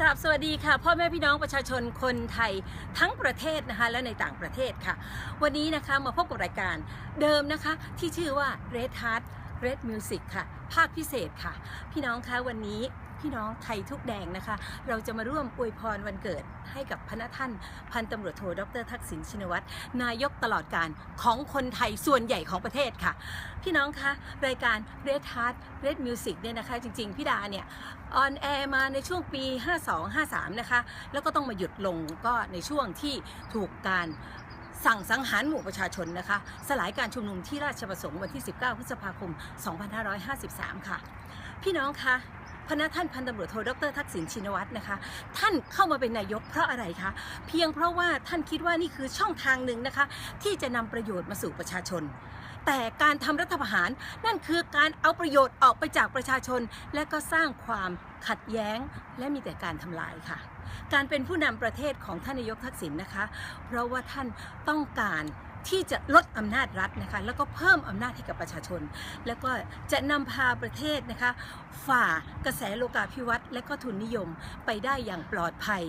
กราบสวัสดีค่ะพ่อแม่พี่น้องประชาชนคนไทยทั้งประเทศนะคะและในต่างประเทศค่ะ วันนี้นะคะมาพบกับรายการเดิมนะคะที่ชื่อว่า Red Heart Red Music ค่ะ ภาคพิเศษค่ะ พี่น้องคะวันนี้ พี่น้องไทยทุกแดงนะคะ เราจะมาร่วมอวยพรวันเกิดให้กับพระท่านพันตำรวจโทดรทักษิณชินวัตรนายกตลอดการของคนไทยส่วนใหญ่ของประเทศค่ะ พี่น้องคะรายการ Red Heart Red Music เนี่ยนะคะ จริง ๆ พี่ดาเนี่ยออนแอร์มาในช่วงปี 52-53 นะคะ แล้วก็ต้องมาหยุดลงก็ในช่วงที่ถูกการสั่งสังหารหมู่ประชาชนนะคะ สลายการชุมนุมที่ราชประสงค์วันที่ 19 พฤษภาคม 2553 ค่ะ พี่น้องคะ พนักท่านพันตำรวจโทดรทักษิณชินวัตรนะคะ ท่านเข้ามาเป็นนายกเพราะอะไรคะ เพียงเพราะว่าท่านคิดว่านี่คือช่องทางหนึ่งนะคะ ที่จะนำประโยชน์มาสู่ประชาชน แต่การทำรัฐประหารนั่นคือการเอาประโยชน์ออกไปจากประชาชน และก็สร้างความขัดแย้งและมีแต่การทำลายค่ะ การเป็นผู้นำประเทศของท่านนายกทักษิณนะคะ เพราะว่าท่านต้องการ ที่จะลดอำนาจรัฐนะคะแล้วก็เพิ่มอำนาจให้กับประชาชน แล้วก็จะนำพาประเทศนะคะฝ่ากระแสโลกาภิวัตน์และก็ทุนนิยมไปได้อย่างปลอดภัย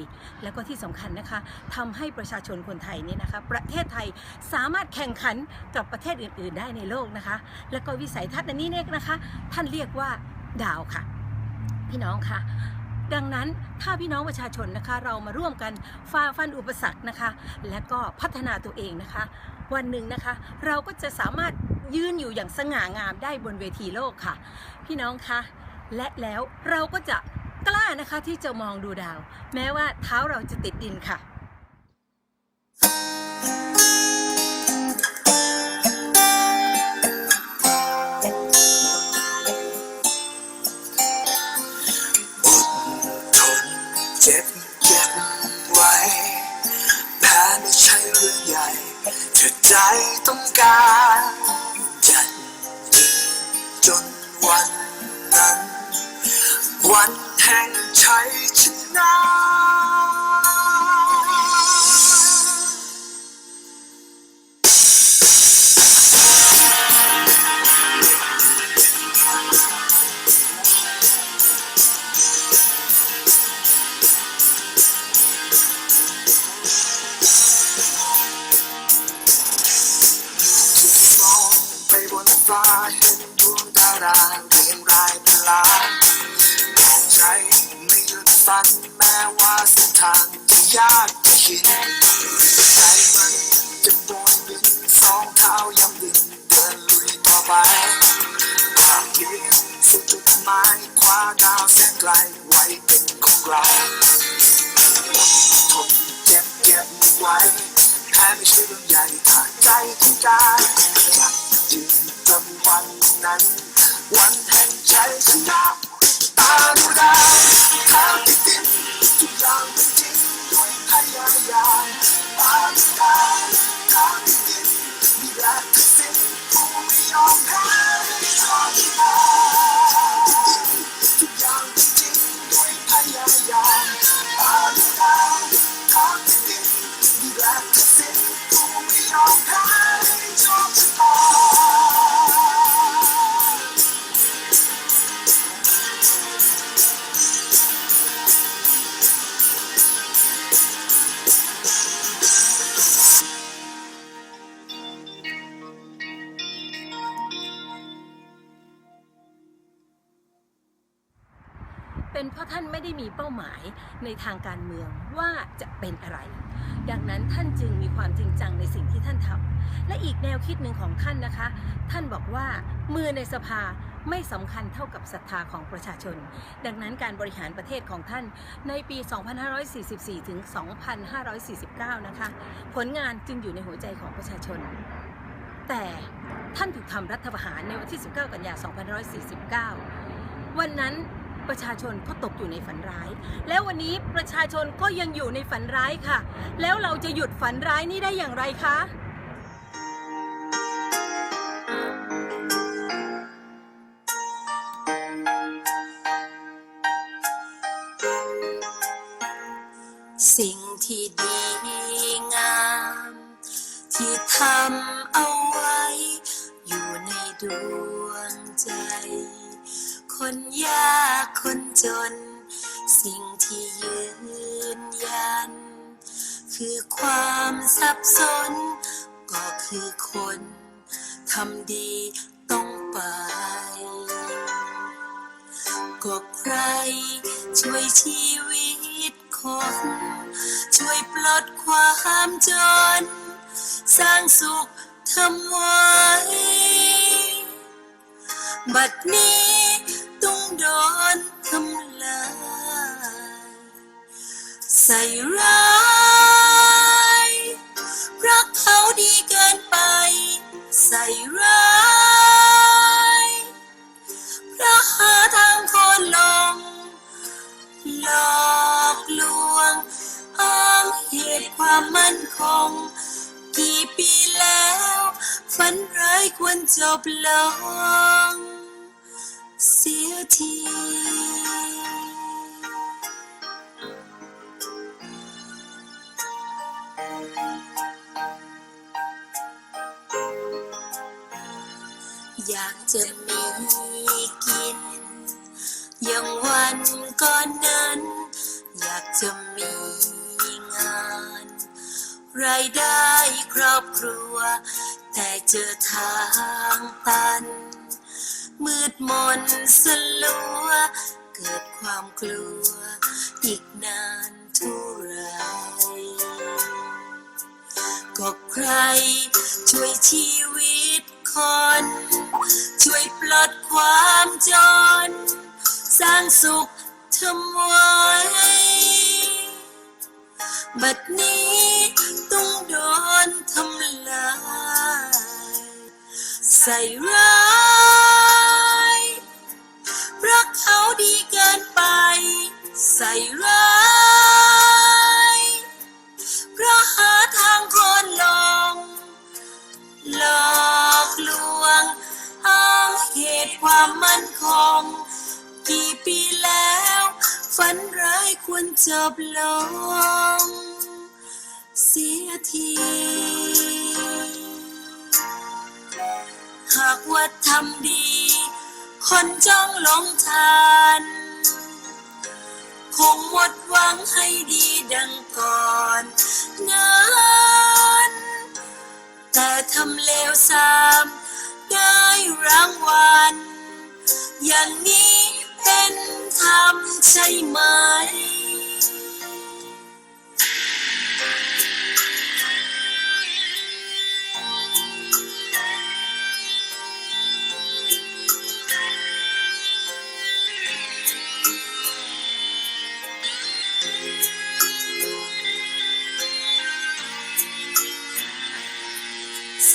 แล้วก็ที่สำคัญนะคะทำให้ประชาชนคนไทยเนี่ยนะคะประเทศไทยสามารถแข่งขันกับประเทศอื่น ๆ ได้ในโลกนะคะ แล้วก็วิสัยทัศน์อันนี้เนี่ยนะคะท่านเรียกว่าดาวค่ะ พี่น้องค่ะดังนั้นถ้าพี่น้องประชาชนนะคะ เรามาร่วมกันฝ่าฟันอุปสรรคนะคะ และก็พัฒนาตัวเองนะคะ วันหนึ่งนะคะ เราก็จะสามารถยืนอยู่อย่างสง่างามได้บนเวทีโลกค่ะ พี่น้องคะและแล้วเราก็จะกล้านะคะที่จะมองดูดาว แม้ว่าเท้าเราจะติดดินค่ะ ใจต้องการจัดยืนจนวันนั้น วันแห่งชัยชนะ เป็นของเราอดทนเจ็บเก็บไว้แค่ไม่ใช่เรื่องใหญ่ถ้าใจต้องการอยากยืนจนวันนั้น วันแห่งชัยชนะ ผู้ไเป็นเพราะท่านไม่ได้มีเป้าหมายในทางการเมืองว่าจะเป็นอะไร ดังนั้นท่านจึงมีความจริงจังในสิ่งที่ท่านทำและอีกแนวคิดหนึ่งของท่านนะคะ ท่านบอกว่ามือในสภาไม่สำคัญเท่ากับศรัทธาของประชาชน ดังนั้นการบริหารประเทศของท่านในปี 2544 ถึง 2549 นะคะ ผลงานจึงอยู่ในหัวใจของประชาชน แต่ท่านถูกทำรัฐประหารในวันที่ 19 กันยายน 2549 วันนั้น ประชาชนก็ตกอยู่ในฝันร้าย แล้ววันนี้ประชาชนก็ยังอยู่ในฝันร้ายค่ะ แล้วเราจะหยุดฝันร้ายนี้ได้อย่างไรคะสิ่งที่ดีงาม ที่ทำเอาไว้ อยู่ในดวงใจ คนยาก คนจน สิ่งที่ยืนยัน คือความสับสน ก็คือคนทำดีต้องไป ก็ใครช่วยชีวิตคน ช่วยปลดความจน สร้างสุขทำไว้ บัดนี้ โดนทำลายใส่ร้ายรักเขาดีเกินไป ใส่ร้ายราะหาทางคนลงหลอกลวงอ้างเหตุความมั่นคง กี่ปีแล้ว ฝันร้ายควรจบลง สียทีอยากจะมีกิน อย่างวันก่อนนั้น อยากจะมีงาน รายได้ครอบครัว แต่เจอทางตัน มืดมนสลัว เกิดความกลัว อีกนานเท่าไรก็ใคร ช่วยชีวิตคน ช่วยปลดความจน สร้างสุขทำไว้ บัดนี้ต้องโดนทำลาย ใส่ร้าย ใส่ร้ายเพราะหาทางคนลงหลอกลวงอ้างเหตุความมั่นคง กี่ปีแล้ว ฝันร้ายควรจบลง เสียทีหากว่าทำดี คนจ้องหลงทาน คงหมดหวังให้ดีดังก่อนนั้นแต่ทำเลวซ้ำได้รางวัลอย่างนี้เป็นธรรมใช่ไหม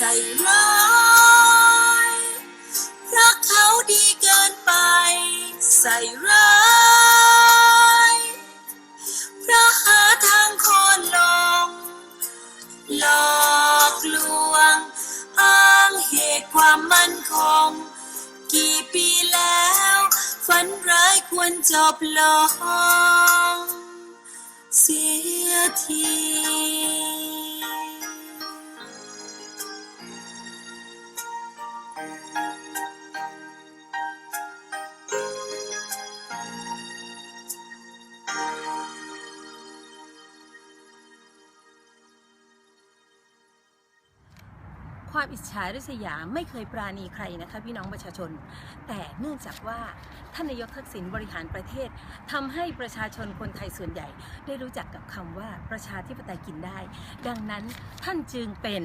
ใส่ร้ายรักเขาดีเกินไป ใส่ร้ายเพราะหาทางคนลง หลอกลวง อ้างเหตุความมั่นคง กี่ปีแล้วฝันร้ายควรจบลงเสียที ความอิจฉาริษยาไม่เคยปราณีใครนะคะพี่น้องประชาชน แต่เนื่องจากว่าท่านนายกทักษิณบริหารประเทศทำให้ประชาชนคนไทยส่วนใหญ่ ได้รู้จักกับคำว่าประชาธิปไตยกินได้ ดังนั้นท่านจึงเป็น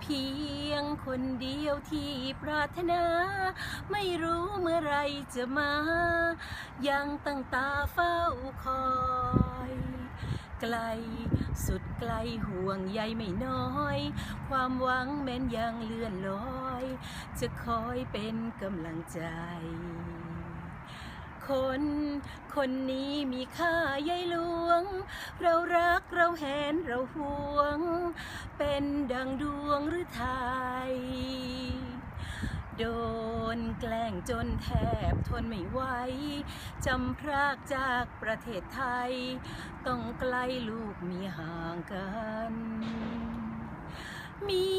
เพียงคนเดียวที่ปรารถนา ไม่รู้เมื่อไรจะมา ยังตั้งตาเฝ้าคอย ไกลสุด ไกลห่วงใยไม่น้อย ความหวังแม้นยังเลื่อนลอย จะคอยเป็นกำลังใจ คน คนนี้มีค่าใยหลวง เรารักเราแหนเราห่วง เป็นดังดวงหรือไทย โดนแกล้งจนแทบทนไม่ไหวจำพรากจากประเทศไทย ต้องไกลลูกมีห่างกัน มี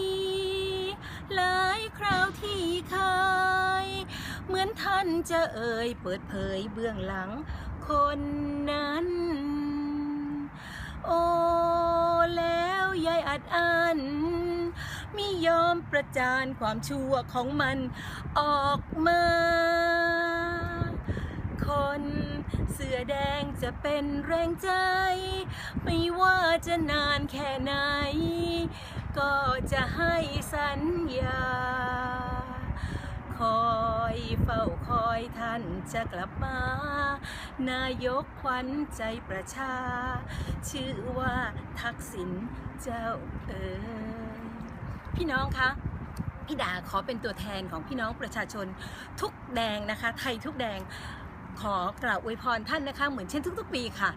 หลายคราวที่เคยเหมือนท่านจะเอ่ยเปิดเผยเบื้องหลังคคนนั้น โอ้ แล้วยายอัดอัน มิยอมประจานความชั่วของมันออกมา คนเสื้อแดงจะเป็นแรงใจ ไม่ว่าจะนานแค่ไหน ก็จะให้สัญญา คอยเฝ้าคอยท่านจะกลับมา นายกขวัญใจประชา ชื่อว่าทักษิณเจ้าเอ๋ย พี่น้องคะพี่ดาขอเป็นตัวแทนของพี่น้องประชาชนทุกแดงนะคะ ไทยทุกแดงขอกราบอวยพรท่านนะคะ เหมือนเช่นทุกๆปีค่ะ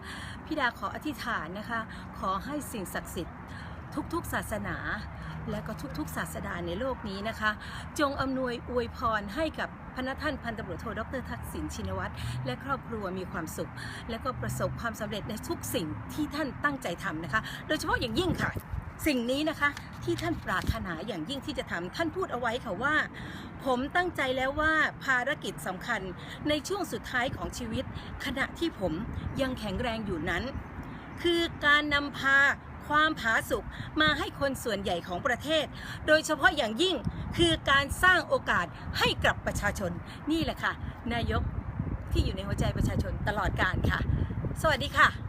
พี่ดาขออธิษฐานนะคะ ขอให้สิ่งศักดิ์สิทธิ์ทุกๆศาสนา และก็ทุกๆ ศาสดาในโลกนี้นะคะ จงอำนวยอวยพรให้กับพระท่านพันตำรวจโทดรทักษิณชินวัตรและครอบครัวมีความสุข และก็ประสบความสำเร็จในทุกสิ่งที่ท่านตั้งใจทำนะคะ โดยเฉพาะอย่างยิ่งค่ะ สิ่งนี้นะคะที่ท่านปรารถนาอย่างยิ่งที่จะทำท่านพูดเอาไว้ค่ะว่า ผมตั้งใจแล้วว่าภารกิจสำคัญในช่วงสุดท้ายของชีวิต ขณะที่ผมยังแข็งแรงอยู่นั้น คือการนำพาความผาสุกมาให้คนส่วนใหญ่ของประเทศ โดยเฉพาะอย่างยิ่งคือการสร้างโอกาสให้กับประชาชน นี่แหละค่ะ นายกที่อยู่ในหัวใจประชาชนตลอดการค่ะ สวัสดีค่ะ